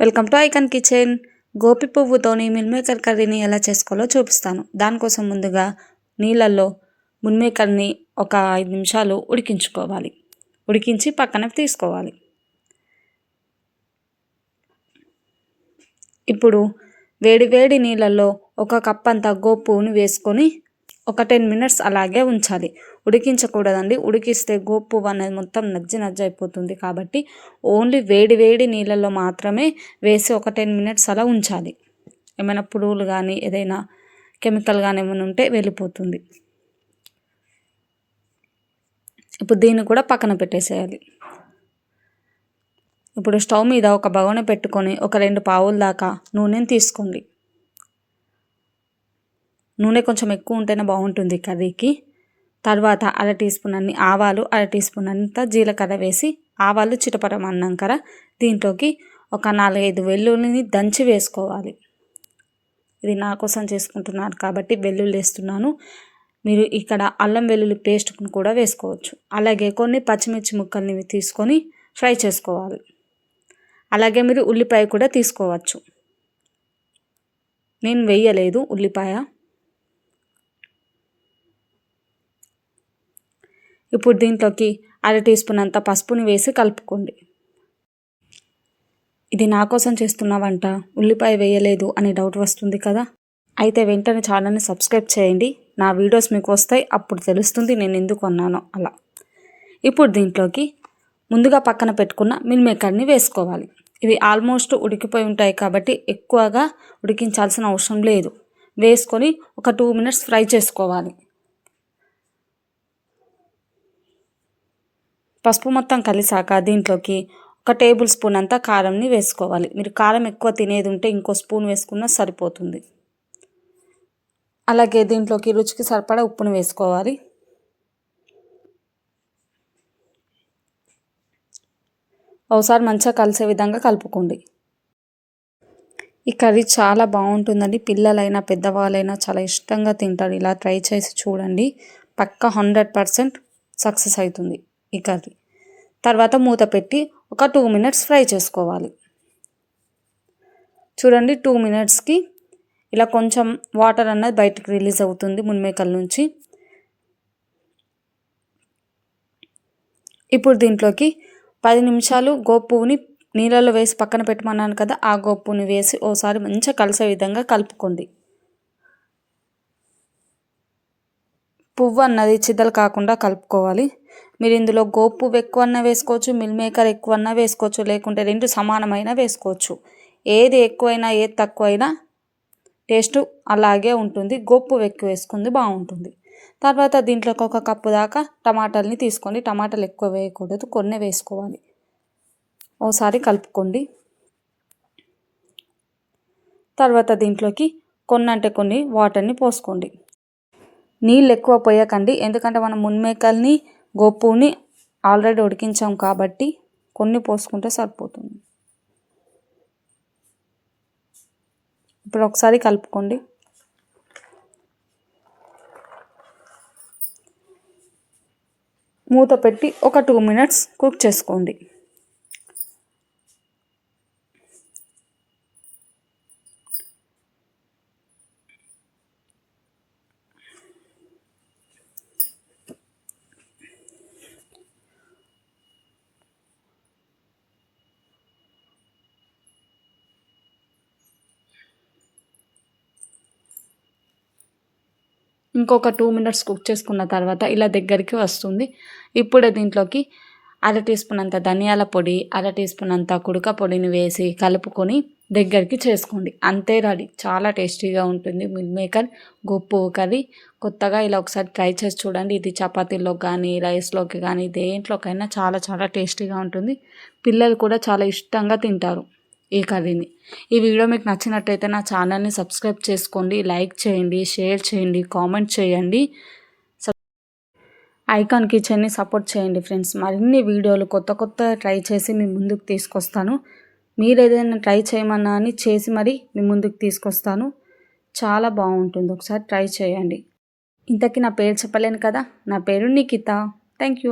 Welcome to icon kitchen. Gopi పువ్వుతోని meal maker కర్రీని ఎలా చేసుకోవాలో చూపిస్తాను. దానికోసం ముందుగా నీళ్ళల్లో మిల్ మేకర్ని ఒక ఐదు నిమిషాలు ఉడికించుకోవాలి. ఉడికించి పక్కన తీసుకోవాలి. ఇప్పుడు వేడి వేడి నీళ్ళల్లో ఒక కప్ అంత గోపుని వేసుకొని ఒక టెన్ మినిట్స్ అలాగే ఉంచాలి. ఉడికించకూడదండి. ఉడికిస్తే గోపు అనేది మొత్తం నజ్జి నజ్జి అయిపోతుంది కాబట్టి ఓన్లీ వేడి వేడి నీళ్ళల్లో మాత్రమే వేసి ఒక టెన్ మినిట్స్ అలా ఉంచాలి. ఏమైనా పురుగులు కానీ ఏదైనా కెమికల్ కానీ ఏమైనా ఉంటే వెళ్ళిపోతుంది. ఇప్పుడు దీన్ని కూడా పక్కన పెట్టేసేయాలి. ఇప్పుడు స్టవ్ మీద ఒక బగోన పెట్టుకొని ఒక రెండు పావుల దాకా నూనెని తీసుకోండి. నూనె కొంచెం ఎక్కువ ఉంటేనే బాగుంటుంది కర్రీకి. తర్వాత అర టీ స్పూన్ అన్ని ఆవాలు అర టీ స్పూన్ అంతా జీలకర్ర వేసి ఆవాలు చిటపటం చిటపటమన్నాకర దీంట్లోకి ఒక నాలుగైదు వెల్లుల్లిని దంచి వేసుకోవాలి. ఇది నా కోసం చేసుకుంటున్నాను కాబట్టి వెల్లుల్లి వేస్తున్నాను. మీరు ఇక్కడ అల్లం వెల్లుల్లి పేస్ట్ కూడా వేసుకోవచ్చు. అలాగే కొన్ని పచ్చిమిర్చి ముక్కల్ని తీసుకొని ఫ్రై చేసుకోవాలి. అలాగే మీరు ఉల్లిపాయ కూడా తీసుకోవచ్చు. నేను వేయలేదు ఉల్లిపాయ. ఇప్పుడు దీంట్లోకి అర టీ స్పూన్ అంత పసుపుని వేసి కలుపుకోండి. ఇది నా కోసం చేస్తున్న వంట ఉల్లిపాయ వేయలేదు అని డౌట్ వస్తుంది కదా? అయితే వెంటనే ఛానల్ని సబ్స్క్రైబ్ చేయండి. నా వీడియోస్ మీకు వస్తాయి అప్పుడు తెలుస్తుంది నేను ఎందుకు అన్నానో అలా. ఇప్పుడు దీంట్లోకి ముందుగా పక్కన పెట్టుకున్న మిల్ మేకర్ని వేసుకోవాలి. ఇవి ఆల్మోస్ట్ ఉడికిపోయి ఉంటాయి కాబట్టి ఎక్కువగా ఉడికించాల్సిన అవసరం లేదు. వేసుకొని ఒక టూ మినిట్స్ ఫ్రై చేసుకోవాలి. పసుపు మొత్తం కలిసాక దీంట్లోకి ఒక టేబుల్ స్పూన్ అంతా కారంని వేసుకోవాలి. మీరు కారం ఎక్కువ తినేది ఉంటే ఇంకో స్పూన్ వేసుకున్నా సరిపోతుంది. అలాగే దీంట్లోకి రుచికి సరిపడా ఉప్పును వేసుకోవాలి. ఒకసారి మంచిగా కలిసే విధంగా కలుపుకోండి. ఈ కర్రీ చాలా బాగుంటుందండి. పిల్లలైనా పెద్దవాళ్ళైనా చాలా ఇష్టంగా తింటారు. ఇలా ట్రై చేసి చూడండి. పక్క హండ్రెడ్ పర్సెంట్ సక్సెస్ అవుతుంది. ఈ కర్రీ తర్వాత మూత పెట్టి ఒక టూ మినిట్స్ ఫ్రై చేసుకోవాలి. చూడండి టూ మినిట్స్కి ఇలా కొంచెం వాటర్ అన్నది బయటకు రిలీజ్ అవుతుంది మున్మేకల నుంచి. ఇప్పుడు దీంట్లోకి పది నిమిషాలు గోపువ్వుని నీళ్ళలో వేసి పక్కన పెట్టమన్నాను కదా ఆ గోపుని వేసి ఓసారి మంచిగా కలిసే విధంగా కలుపుకోండి. పువ్వు అన్నది చిదలు కాకుండా కలుపుకోవాలి. మీరు ఇందులో గోపు ఎక్కువన్నా ఎక్కువ వేసుకోవచ్చు మిల్ మేకర్ ఎక్కువ అన్నా వేసుకోవచ్చు లేకుంటే రెండు సమానమైన వేసుకోవచ్చు. ఏది ఎక్కువైనా ఏది తక్కువైనా టేస్ట్ అలాగే ఉంటుంది. గోపు ఎక్కువ వేసుకుంది బాగుంటుంది. తర్వాత దీంట్లోకి ఒక కప్పు దాకా టమాటాలని తీసుకోండి. టమాటాలు ఎక్కువ వేయకూడదు కొన్ని వేసుకోవాలి. ఓసారి కలుపుకోండి. తర్వాత దీంట్లోకి కొన్ని అంటే కొన్ని వాటర్ని పోసుకోండి. నీళ్ళు ఎక్కువ పోయకండి ఎందుకంటే మనం మున్మేకల్ని గోపుని ఆల్రెడీ ఉడికించాం కాబట్టి కొన్ని పోసుకుంటే సరిపోతుంది. ఇప్పుడు ఒకసారి కలుపుకోండి. మూత పెట్టి ఒక టూ మినిట్స్ కుక్ చేసుకోండి. ఇంకొక టూ మినిట్స్ కుక్ చేసుకున్న తర్వాత ఇలా దగ్గరికి వస్తుంది. ఇప్పుడే దీంట్లోకి అర టీ స్పూన్ అంత ధనియాల పొడి అర టీ స్పూన్ అంత కుడక పొడిని వేసి కలుపుకొని దగ్గరికి చేసుకోండి. అంతే రెడీ. చాలా టేస్టీగా ఉంటుంది. మిల్ మేకర్ గొప్పు కర్రీ. కొత్తగా ఇలా ఒకసారి ట్రై చేసి చూడండి. ఇది చపాతీలో కానీ రైస్లోకి కానీ దేంట్లోకైనా చాలా చాలా టేస్టీగా ఉంటుంది. పిల్లలు కూడా చాలా ఇష్టంగా తింటారు. ఈ కర్రీని ఈ వీడియో మీకు నచ్చినట్టయితే నా ఛానల్ని సబ్స్క్రైబ్ చేసుకోండి లైక్ చేయండి షేర్ చేయండి కామెంట్ చేయండి. ఐకాన్ కిచెన్ని సపోర్ట్ చేయండి ఫ్రెండ్స్. మరిన్ని వీడియోలు కొత్త కొత్త ట్రై చేసి మీ ముందుకు తీసుకొస్తాను. మీరు ఏదైనా ట్రై చేయమన్నా అని చేసి మరి మీ ముందుకు తీసుకొస్తాను. చాలా బాగుంటుంది. ఒకసారి ట్రై చేయండి. ఇంతకీ నా పేరు చెప్పలేను కదా? నా పేరు నిఖిత. Thank you.